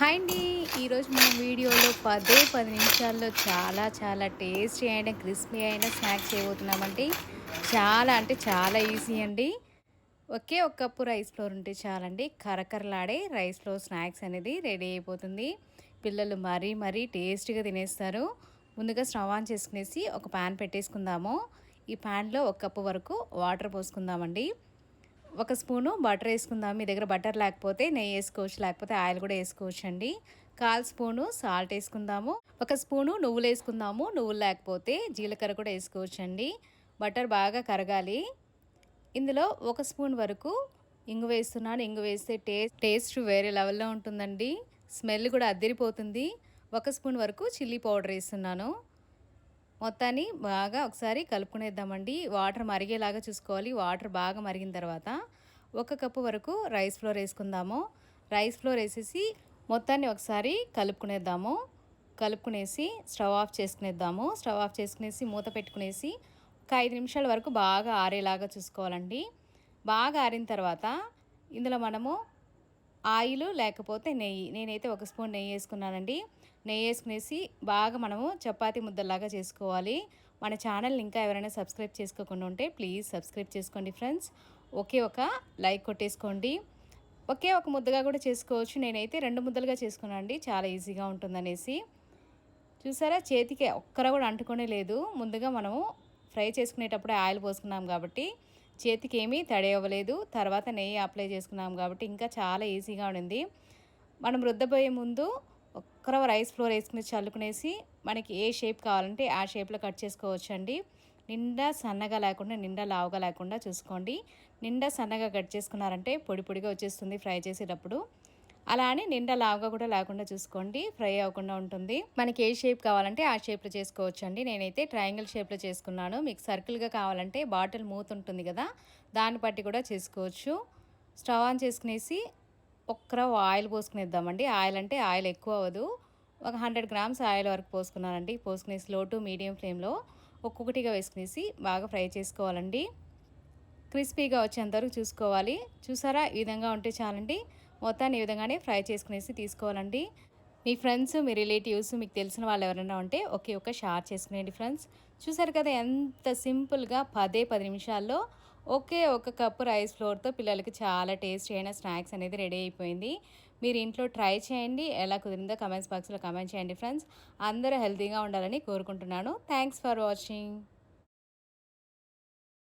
Hi అండి. ఈరోజు మనం వీడియోలో పదే పది నిమిషాల్లో చాలా చాలా టేస్టీ అయిన క్రిస్పీ అయిన స్నాక్స్ చేయబోతున్నామండి. చాలా అంటే చాలా ఈజీ అండి. ఒకే ఒక కప్పు రైస్ ఫ్లోర్ ఉంటే చాలండి. కరకరలాడే రైస్ ఫ్లోర్ స్నాక్స్ అనేది రెడీ అయిపోతుంది. పిల్లలు మరీ మరీ టేస్టీగా తినేస్తారు. ముందుగా స్టవ్ ఆన్ చేసుకునేసి ఒక ప్యాన్ పెట్టేసుకుందాము. ఈ ప్యాన్లో ఒక కప్పు వరకు వాటర్ పోసుకుందామండి. ఒక స్పూను బటర్ వేసుకుందాం. మీ దగ్గర బటర్ లేకపోతే నెయ్యి వేసుకోవచ్చు లేకపోతే ఆయిల్ కూడా వేసుకోవచ్చు అండి కాల్ స్పూను సాల్ట్ వేసుకుందాము. ఒక స్పూను నువ్వులు వేసుకుందాము. నువ్వులు లేకపోతే జీలకర్ర కూడా వేసుకోవచ్చు అండి బటర్ బాగా కరగాలి. ఇందులో ఒక స్పూన్ వరకు ఇంగు వేస్తున్నాను. ఇంగు వేస్తే టేస్ట్ టేస్ట్ వేరే లెవెల్లో ఉంటుందండి. స్మెల్ కూడా అద్దరిపోతుంది ఒక స్పూన్ వరకు చిల్లీ పౌడర్ వేస్తున్నాను. మొత్తాన్ని బాగా ఒకసారి కలుపుకునేద్దామండి. వాటర్ మరిగేలాగా చూసుకోవాలి. వాటర్ బాగా మరిగిన తర్వాత ఒక కప్పు వరకు రైస్ ఫ్లోర్ వేసుకుందాము. రైస్ ఫ్లోర్ వేసేసి మొత్తాన్ని ఒకసారి కలుపుకునేద్దాము. కలుపుకునేసి స్టవ్ ఆఫ్ చేసుకునేద్దాము. స్టవ్ ఆఫ్ చేసుకునేసి మూత పెట్టుకునేసి ఒక ఐదు నిమిషాల వరకు బాగా ఆరేలాగా చూసుకోవాలండి. బాగా ఆరిన తర్వాత ఇందులో మనము ఆయిల్ లేకపోతే నెయ్యి. నేనైతే ఒక స్పూన్ నెయ్యి వేసుకున్నానండి. నెయ్యి వేసుకునేసి బాగా మనము చపాతీ ముద్దలాగా చేసుకోవాలి. మన ఛానల్ని ఇంకా ఎవరైనా సబ్స్క్రైబ్ చేసుకోకుండా ఉంటే ప్లీజ్ సబ్స్క్రైబ్ చేసుకోండి ఫ్రెండ్స్. ఒకే ఒక లైక్ కొట్టేసుకోండి. ఒకే ఒక ముద్దగా కూడా చేసుకోవచ్చు. నేనైతే రెండు ముద్దలుగా చేసుకున్నాను అండి చాలా ఈజీగా ఉంటుందనేసి. చూసారా? చేతికి ఒక్కర కూడా అంటుకునే లేదు. ముందుగా మనము ఫ్రై చేసుకునేటప్పుడే ఆయిల్ పోసుకున్నాం కాబట్టి చేతికి ఏమీ తడి అవ్వలేదు. తర్వాత నెయ్యి అప్లై చేసుకున్నాం కాబట్టి ఇంకా చాలా ఈజీగా ఉండింది. మనం రుద్దబోయే ముందు ఒక్కరవ రైస్ ఫ్లోర్ వేసుకుని చల్లుకునేసి మనకి ఏ షేప్ కావాలంటే ఆ షేప్లో కట్ చేసుకోవచ్చు అండి నిండా సన్నగా లేకుండా నిండా లావుగా లేకుండా చూసుకోండి. నిండా సన్నగా కట్ చేసుకున్నారంటే పొడి పొడిగా వచ్చేస్తుంది ఫ్రై చేసేటప్పుడు. అలా అని నిండా లావుగా కూడా లేకుండా చూసుకోండి. ఫ్రై అవ్వకుండా ఉంటుంది. మనకి ఏ షేప్ కావాలంటే ఆ షేప్లో చేసుకోవచ్చు అండి నేనైతే ట్రయాంగిల్ షేప్లో చేసుకున్నాను. మీకు సర్కిల్గా కావాలంటే బాటిల్ మూత ఉంటుంది కదా దాన్ని బట్టి కూడా చేసుకోవచ్చు. స్టవ్ ఆన్ చేసుకునేసి ఒక్కర ఆయిల్ పోసుకునేద్దామండి. ఆయిల్ అంటే ఆయిల్ ఎక్కువ అవ్వదు. ఒక హండ్రెడ్ గ్రామ్స్ ఆయిల్ వరకు పోసుకున్నానండి. పోసుకునేసి లో టు మీడియం ఫ్లేమ్లో ఒక్కొక్కటిగా వేసుకునేసి బాగా ఫ్రై చేసుకోవాలండి. క్రిస్పీగా వచ్చేంతవరకు చూసుకోవాలి. చూసారా? ఈ విధంగా ఉంటే చాలండి. మొత్తాన్ని ఈ విధంగానే ఫ్రై చేసుకునేసి తీసుకోవాలండి. మీ ఫ్రెండ్స్ మీ రిలేటివ్స్ మీకు తెలిసిన వాళ్ళు ఎవరైనా ఉంటే ఒకే ఒక షార్ చేసుకునేయండి ఫ్రెండ్స్. చూసారు కదా ఎంత సింపుల్గా పదే పది నిమిషాల్లో ఒకే ఒక కప్పు రైస్ ఫ్లోర్తో పిల్లలకి చాలా టేస్టీ అయిన స్నాక్స్ అనేది రెడీ అయిపోయింది. మీరు ఇంట్లో ట్రై చేయండి ఎలా కుదిరిందో కమెంట్స్ బాక్స్లో కమెంట్ చేయండి ఫ్రెండ్స్. అందరూ హెల్తీగా ఉండాలని కోరుకుంటున్నాను. Thanks for watching.